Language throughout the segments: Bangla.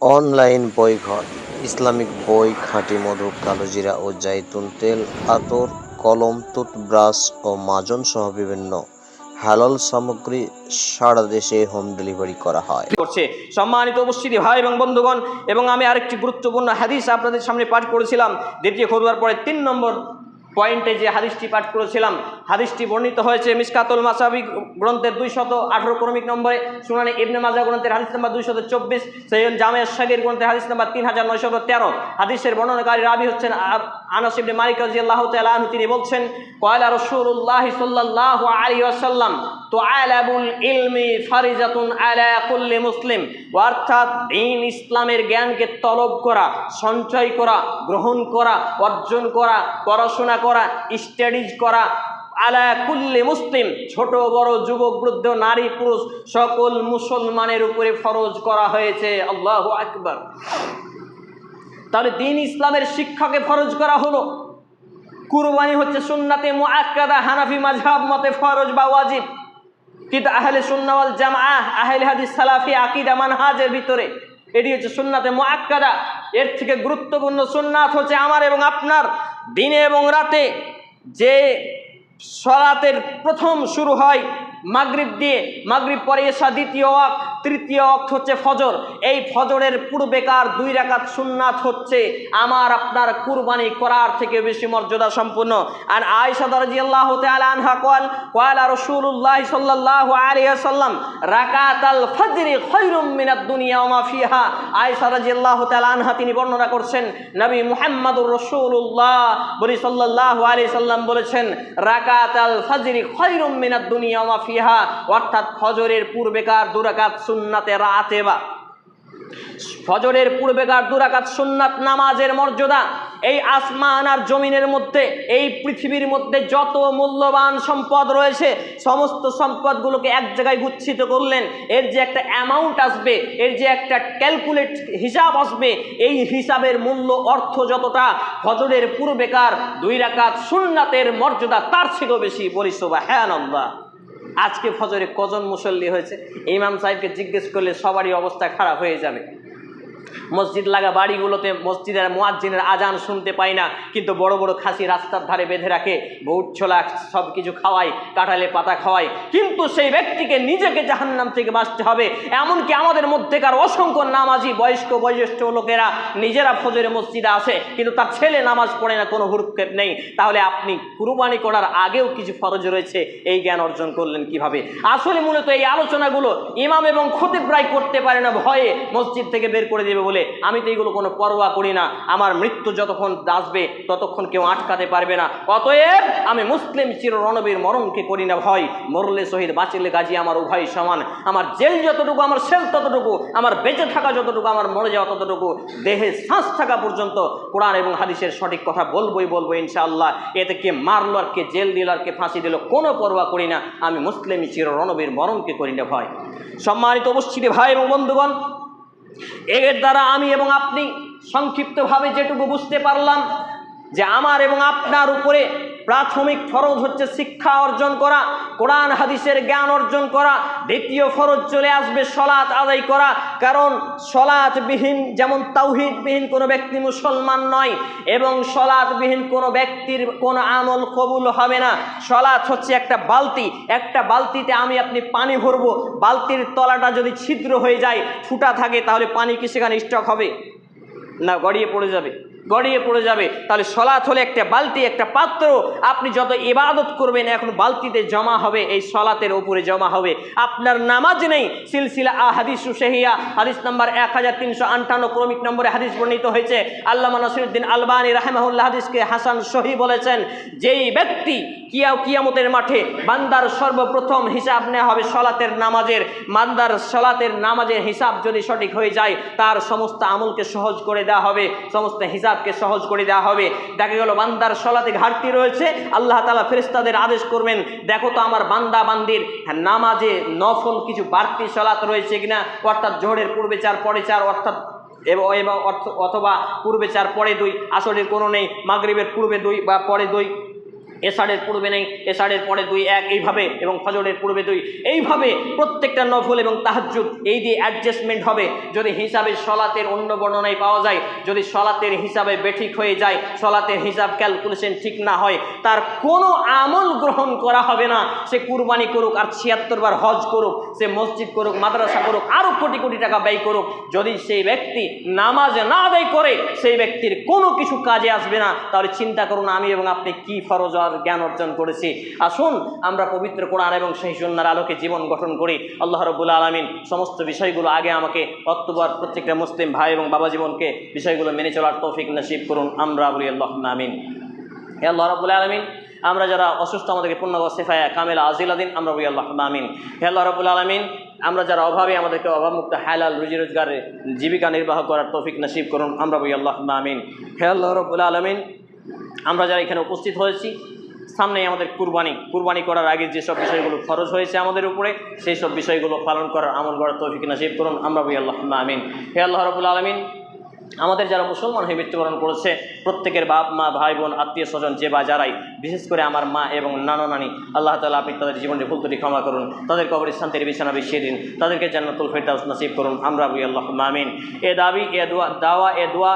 অনলাইন বইঘর, ইসলামিক বই, খাঁটি মধু, কালোজিরা ও জাইতুন তেল, আতর, কলম, টুথব্রাশ ও মাজন সহ বিভিন্ন হালাল সামগ্রী সারা দেশে হোম ডেলিভারি করা হয়। করছে সম্মানিত উপস্থিতি ভাই এবং বন্ধুগণ, এবং আমি আরেকটি গুরুত্বপূর্ণ হাদিস আপনাদের সামনে পাঠ করেছিলাম। দ্বিতীয় খোদবার পরে তিন নম্বর পয়েন্টে যে হাদিসটি পাঠ করেছিলাম, হাদিসটি বর্ণিত হয়েছে মিসকাতুল মাসাবি গ্রন্থের দুইশত আঠারো ক্রমিক নম্বরে শুনানি ইবনে মাজা গ্রন্থের হাদিস নাম্বার দুই শত চব্বিশ, সৈয়দ জামিয়া শাগির গ্রন্থের হাদিস নম্বর তিন হাজার নয়শত তেরো। হাদিসের বর্ণনাকারী রাবি হচ্ছেন আনাস ইবনে মালিক রাদিয়াল্লাহু তাআলা আনহু, তিনি বলছেন কয়লা রাসূলুল্লাহ সাল্লাল্লাহু আলাইহি ওয়াসাল্লাম তুআলাবুল ইলমি ফারিজাতুন আলা কুল্লি মুসলিম। অর্থাৎ দিন ইসলামের জ্ঞানকে তলব করা, সঞ্চয় করা, গ্রহণ করা, অর্জন করা, পড়াশোনা করা, স্টাডিজ করা, আলা কুল্লি মুসলিম, ছোট, বড়, যুবক, বৃদ্ধ, নারী, পুরুষ, সকল মুসলমানের উপরে ফরজ করা হয়েছে। আল্লাহু আকবার। তাহলে দিন ইসলামের শিক্ষাকে ফরজ করা হলো। কুরবানি হচ্ছে সুন্নাতে মুআক্কাদা হানাফি মাঝহাব মতে ফরজ বা ওয়াজিব। কিন্তু আহলে সুন্নাওয়াল জামা আহলে হাদিস সালাফি, আকিদা, মানহাজের ভিতরে এটি হচ্ছে সুন্নাতে মুআক্কাদা। এর থেকে গুরুত্বপূর্ণ সুন্নাত হচ্ছে আমার এবং আপনার। দিনে এবং রাতে যে সলাতের প্রথম শুরু হয় মাগরিব দিয়ে, মাগরিব পরে এসা দ্বিতীয় ওয়াক, তৃতীয় অক্ত হচ্ছে ফজর। এই ফজরের পূর্বেকার দুই রাকাত সুন্নাত হচ্ছে আমার, আপনার কুরবানি করার থেকে বেশি মর্যাদা সম্পূর্ণ আর আয়েশা রাদিয়াল্লাহু তাআলা আনহা কল কয়লা রাসূলুল্লাহ সাল্লাল্লাহু আলাইহি ওয়াসাল্লাম, রাকাতাল ফজরি খায়রুম মিনাদ দুনিয়া ওয়া মা ফিহা। আয়েশা রাদিয়াল্লাহু তাআলা আনহা তিনি বর্ণনা করছেন, নবী মুহাম্মদুর রাসূলুল্লাহ। বলি সাল্লাল্লাহু আলাইহি সাল্লাম বলেছেন রাকাত আল ফজরি খায়রুম মিনাদ দুনিয়া ওয়া মা ফিহা, অর্থাৎ ফজরের পূর্বেকার দুরাকাত সুন্নাতে রাতে বা ফজরের পূর্বেকার দুরাকাত সুন্নাত নামাজের মর্যাদা, এই আসমান আর জমিনের মধ্যে, এই পৃথিবীর মধ্যে যত মূল্যবান সম্পদ রয়েছে, সমস্ত সম্পদগুলোকে এক জায়গায় গুচ্ছিত করলেন, এর যে একটা অ্যামাউন্ট আসবে, এর যে একটা ক্যালকুলেট হিসাব আসবে, এই হিসাবের মূল্য অর্থ যতটা, ফজরের পূর্বেকার দুই রাকাত সুন্নাতের মর্যাদা তার থেকেও বেশি, বলিস হ্যাঁ আল্লাহ আজকে ফজরে কজন মুসল্লি হয়েছে? ইমাম সাহেবকে জিজ্ঞেস করলে সবারই অবস্থা খারাপ হয়ে যাবে। মসজিদ লাগা বাড়িগুলোতে মসজিদের মোয়াজ্জিনের আজান শুনতে পাই না, কিন্তু বড় বড় খাসি রাস্তার ধারে বেঁধে রাখে বউট ছোলা সব কিছু খাওয়াই কাঁঠালে পাতা খাওয়াই কিন্তু সেই ব্যক্তিকে নিজেকে জাহান্নাম থেকে বাঁচতে হবে, এমনকি আমাদের মধ্যেকার অসংখ্য নামাজি বয়স্ক বয়োজ্যেষ্ঠ লোকেরা নিজেরা ফজরে মসজিদে আসে, কিন্তু তার ছেলে নামাজ পড়ে না, কোনো হুরুক্ষেপ নেই। তাহলে আপনি কুরবানি করার আগেও কিছু ফরজ রয়েছে, এই জ্ঞান অর্জন করলেন কীভাবে? আসলে মূলত এই আলোচনাগুলো ইমাম এবং খতিব প্রায় করতে পারে না, ভয়ে মসজিদ থেকে বের করে দেবে বলে আমি তো এইগুলো কোনো পরোয়া করি না। আমার মৃত্যু যতক্ষণ আসবে, ততক্ষণ কেউ আটকাতে পারবে না। অতএব আমি মুসলিম চির রণবীর মরণকে করি না ভয়। মরলে শহীদ, বাঁচিলে গাজী আমার উভয় সমান। আমার জেল যতটুকু, আমার সেল ততটুকু, আমার বেঁচে থাকা যতটুকু, আমার মরে যাওয়া ততটুকু, দেহে শ্বাস থাকা পর্যন্ত কোরআন এবং হাদিসের সঠিক কথা বলবোই বলব ইনশাআল্লাহ। এতে কে মারলো আর কে জেল দিল আর কে ফাঁসি দিল, কোনো পরোয়া করি না। আমি মুসলিম চির রণবীর মরণকে করি না ভয়। সম্মানিত উপস্থিতি ভাই এবং বন্ধুগণ এর দ্বারা আমি এবং আপনি সংক্ষিপ্তভাবে যেটুকু বুঝতে পারলাম যে আমার এবং আপনার উপরে প্রাথমিক ফরজ হচ্ছে শিক্ষা অর্জন করা, কোরআন, হাদিসের জ্ঞান অর্জন করা, দ্বিতীয় ফরজ চলে আসবে সলাৎ আদায় করা, কারণ সলাৎবিহীন যেমন তাওহিদবিহীন কোনো ব্যক্তি মুসলমান নয় এবং সলাৎবিহীন কোনো ব্যক্তির কোনো আমল কবুল হবে না। সলাৎ হচ্ছে একটা বালতি, একটা বালতিতে আমি আপনি পানি ভরবো, বালতির তলাটা যদি ছিদ্র হয়ে যায়, ফুটা থাকে, তাহলে পানি কি সেখানে স্টক হবে? না, গড়িয়ে পড়ে যাবে। গড়িয়ে পড়ে যাবে। তাহলে সলাৎ হলে একটা বালতি, একটা পাত্র, আপনি যত ইবাদত করবেন, এখন বালতিতে জমা হবে, এই সলাতের উপরে জমা হবে। আপনার নামাজ নেই, সিলসিলা হাদিস সুশেহিয়া, হাদিস নাম্বার এক হাজার তিনশো আটান্ন, ক্রমিক নম্বরে হাদিস বর্ণিত হয়েছে। আল্লামা নসিরুদ্দিন আলবানী রাহেমাহুল্লাহ হাদিসকে হাসান সহি বলেছেন, যেই ব্যক্তি কিয়া, কিয়ামতের মাঠে বান্দার সর্বপ্রথম হিসাব নেওয়া হবে সলাতের নামাজের। বান্দার সলাতের নামাজের হিসাব যদি সঠিক হয়ে যায়, তার সমস্ত আমলকে সহজ করে দেওয়া হবে, সমস্ত হিসাবকে সহজ করে দেওয়া হবে। দেখা গেল বান্দার সলাতে ঘাটতি রয়েছে। আল্লাহ তালা ফেরেস্তাদের আদেশ করবেন, দেখো তো আমার বান্দা বান্দির নামাজে নফল কিছু বাড়তি সলাত রয়েছে কিনা? অর্থাৎ জোহরের পূর্বে চার, পরে চার, অর্থাৎ এবং অথবা পূর্বে চার, পরে দুই আসলে কোনো নেই, মাগরীবের পূর্বে দুই বা পরে দুই। এসারের পূর্বে নেই, এসারের পরে দুই, এক, এইভাবে এবং ফজরের পূর্বে দুই। এইভাবে প্রত্যেকটা নফল এবং তাহাজ্জুদ এই দিয়ে অ্যাডজাস্টমেন্ট হবে। যদি হিসাবে সলাতের অন্য বর্ণনায় পাওয়া যায়, যদি সলাতের হিসাবে বেঠিক হয়ে যায়, সলাতের হিসাব ক্যালকুলেশন ঠিক না হয়, তার কোনো আমল গ্রহণ করা হবে না। সে কুরবানি করুক আর ছিয়াত্তর বার হজ করুক, সে মসজিদ করুক, মাদ্রাসা করুক, আরও কোটি কোটি টাকা ব্যয় করুক। যদি সেই ব্যক্তি নামাজ না আদায় করে, সেই ব্যক্তির কোনো কিছু কাজে আসবে না। তাহলে চিন্তা করুন আমি এবং আপনি কি ফরজ আর জ্ঞান অর্জন করেছি। আসুন, আমরা পবিত্র কোরআন এবং সেই সন্ন্যার আলোকে জীবন গঠন করি। আল্লাহ রবুল্লা আলমিন সমস্ত বিষয়গুলো আগে আমাকে অক্টোবর প্রত্যেকটা মুসলিম ভাই এবং বাবা জীবনকে বিষয়গুলো মেনে চলার তৌফিক নসিব করুন। আমরা বলি আল্লাহ আমিন। আল্লাহ রবুল্লা আলমিন, আমরা যারা অসুস্থ, আমাদেরকে পূর্ণ সেফায়া কামেলা আজিলাদিন আমরা বলি আল্লাহ আমিন। হে আল্লাহ রবুল আলমিন, আমরা যারা অভাবে, আমাদেরকে অভাবমুক্ত, হালাল রুজি রোজগারে জীবিকা নির্বাহ করার তৌফিক নসিব করুন। আমরা বলি আল্লাহ আমিন। হে আল্লাহ রবুল আলমিন, আমরা যারা এখানে উপস্থিত হয়েছি সামনে আমাদের কুরবানি। কুরবানি করার আগে যেসব বিষয়গুলো খরচ হয়েছে আমাদের উপরে সেই সব বিষয়গুলো পালন করার আমল করার তৌফিক নসিব করুন। আমরা বলি আল্লাহ আমিন। হে আল্লাহ রবুল আলমিন, আমাদের যারা মুসলমান হয়ে মৃত্যুবরণ করেছে, প্রত্যেকের বাপ, মা, ভাই, বোন, আত্মীয় স্বজন, যে বা যারাই, বিশেষ করে আমার মা এবং নানা নানি, আল্লাহ তালা আপনি তাদের জীবনের ভুল ত্রুটি ক্ষমা করুন। তাদের কবর শান্তির বিছানা বিছিয়ে দিন। তাদেরকে জান্নাতুল ফেরদাউস নসিব করুন। আমরা বলি আল্লাহ আমিন। এ দাবি, এ দোয়া, দাওয়া, এ দোয়া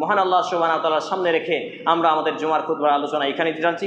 মহান আল্লাহ সুবাহ তালার সামনে রেখে আমরা আমাদের জুমার খুদবার আলোচনা এখানে জানছি।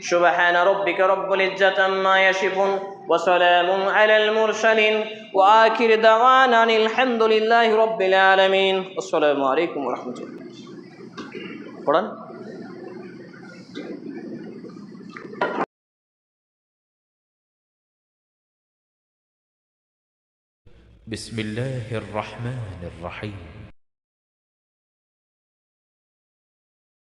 سبحان ربك رب العزة عما يصفون وسلام على المرسلين وآخر دعوانا الحمد لله رب العالمين. السلام عليكم ورحمة الله. قرآن بسم الله الرحمن الرحيم.